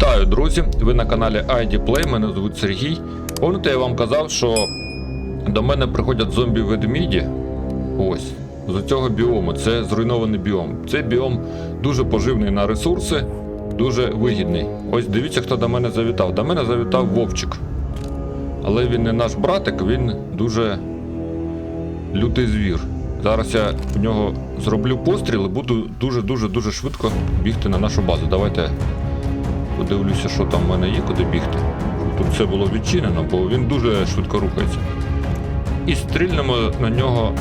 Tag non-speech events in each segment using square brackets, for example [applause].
Вітаю, друзі! Ви на каналі ID Play, мене звуть Сергій. Пам'ятаєте, я вам казав, що до мене приходять зомбі-ведміді. Ось, з цього біому. Це зруйнований біом. Цей біом дуже поживний на ресурси, дуже вигідний. Ось дивіться, хто до мене завітав. До мене завітав Вовчик. Але він не наш братик, він дуже лютий звір. Зараз я в нього зроблю постріл і буду дуже-дуже дуже швидко бігти на нашу базу. Давайте подивлюся, що там в мене є, куди бігти. Тут все було відчинено, бо він дуже швидко рухається. І стрільнемо на нього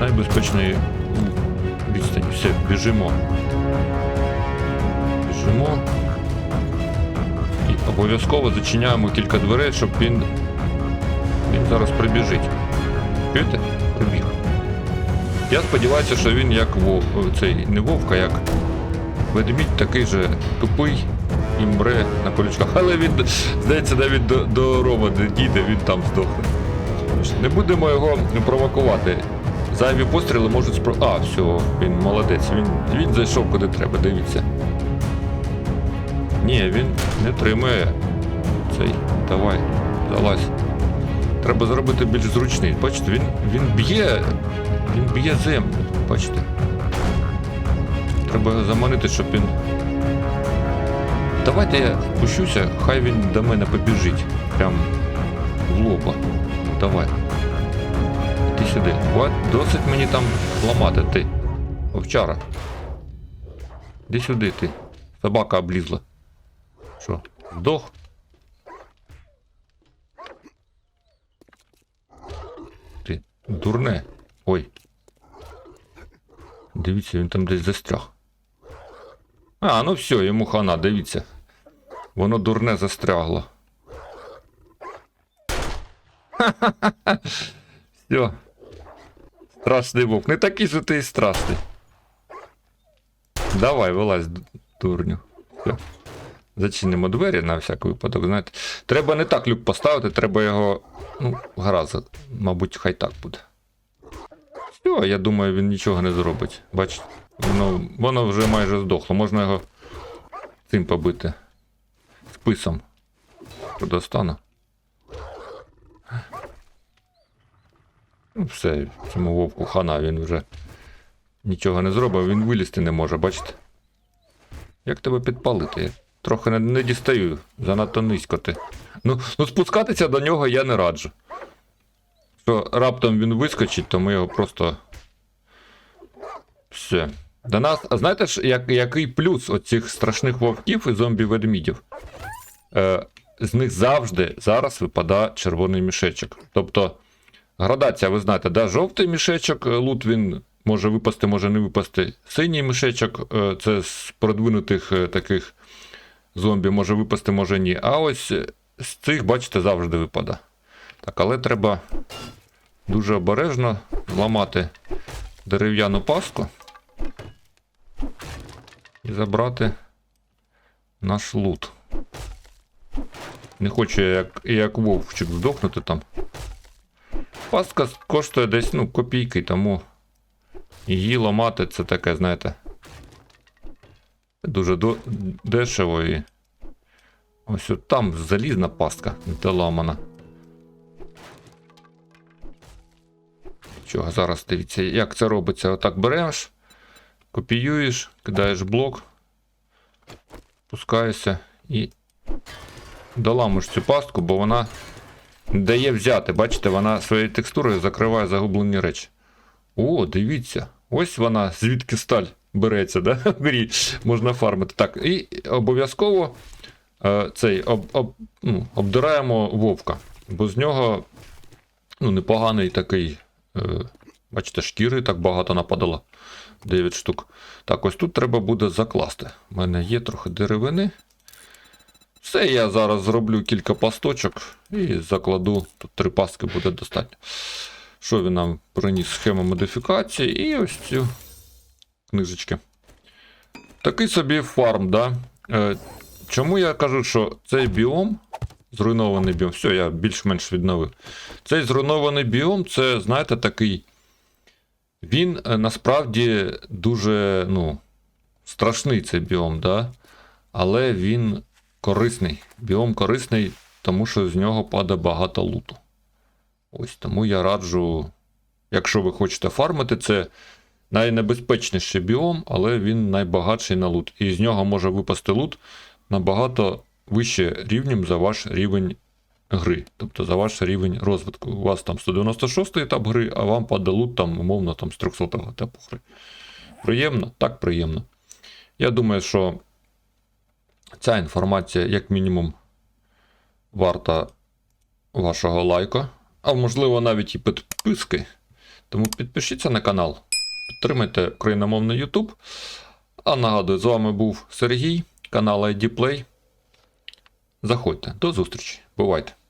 найбезпечної відстані. Все, біжимо. Біжимо. І обов'язково зачиняємо кілька дверей, щоб він. Він зараз прибіжить. Чуєте? Прибіг. Я сподіваюся, що він як вов... цей не вовка, як ведмідь такий же тупий і мре на колючках. Але він, здається, навіть до, до Рома не дійде, він там здохне. Не будемо його провокувати. Зайві постріли можуть спро... А, все, він молодець. Він, він зайшов куди треба, дивіться. Ні, він не тримає. Цей. Давай, залазь. Треба зробити більш зручний. Бачите, він, він б'є. Він б'є землю. Бачите. Треба заманити, щоб він. Давайте я спущуся, хай він до мене побіжить. Прям в лоба. Давай. Іди сюди. Досить мені там ламати ти. Овчара. Іди сюди ти. Собака облізла. Що? Здох? Ти дурне. Ой. Дивіться, він там десь застряг. А, ну все, йому хана, дивіться. Воно дурне застрягло. [laughs] Все. Страшний вовк. Не такий же ти і страшний. Давай, вилазь, дурню. Все. Зачинимо двері на всяк випадок, знаєте. Треба не так люк поставити, треба його. Ну, гаразд, мабуть, хай так буде. Все, я думаю, він нічого не зробить. Бачите, воно, воно вже майже здохло. Можна його цим побити. Списом. Достану. Ну, все, цьому вовку хана він вже нічого не зробив, він вилізти не може, бачите? Як тебе підпалити? Я трохи не, не дістаю, занадто низько ти. Ну, ну спускатися до нього я не раджу. Що раптом він вискочить, то ми його просто. Все. До нас. А знаєте ж, як, який плюс оцих страшних вовків і зомбі-ведмідів? Е, з них завжди зараз випадає червоний мішечок. Тобто, градація, ви знаєте, да, жовтий мішечок, е, лут він може випасти, може не випасти. Синій мішечок е, це з продвинутих е, таких зомбі може випасти, може ні. А ось е, з цих, бачите, завжди випадає. Так, але треба дуже обережно зламати дерев'яну паску і забрати наш лут. Не хочу я як, як вовчик здохнути там. Пастка коштує десь ну, копійки, тому її ламати це таке, знаєте. Дуже дешево і. Ось от там залізна пастка, де ламана. Чого, зараз дивіться, як це робиться. Отак береш, копіюєш, кидаєш блок, пускаєшся і доламуєш цю пастку, бо вона дає взяти. Бачите, вона своєю текстурою закриває загублені речі. О, дивіться, ось вона, звідки сталь береться, да? [laughs] в грі можна фармити. Так, і обов'язково е, цей об, об, ну, обдираємо вовка, бо з нього ну, непоганий такий. Е, бачите, шкіри так багато нападало. 9 штук. Так, ось тут треба буде закласти. У мене є трохи деревини. Все, я зараз зроблю кілька пасточок і закладу. Тут три пастки буде достатньо. Що він нам приніс? Схема модифікації і ось цю книжечки. Такий собі фарм, да? Е, чому я кажу, що цей біом, зруйнований біом, все, я більш-менш відновив. Цей зруйнований біом, це, знаєте, такий. Він е, насправді дуже ну, страшний цей біом, да? але він корисний. Біом корисний, тому що з нього падає багато луту. Ось тому я раджу, якщо ви хочете фармити, це найнебезпечніший біом, але він найбагатший на лут. І з нього може випасти лут набагато вище рівнем за ваш рівень гри, тобто за ваш рівень розвитку. У вас там 196 етап гри, а вам падає там, умовно, там, з 300 етапу гри. Приємно? Так, приємно. Я думаю, що ця інформація, як мінімум, варта вашого лайка, а можливо навіть і підписки. Тому підпишіться на канал, підтримайте україномовний YouTube. А нагадую, з вами був Сергій, канал ID Play. Заходьте, до зустрічі. Бувайте!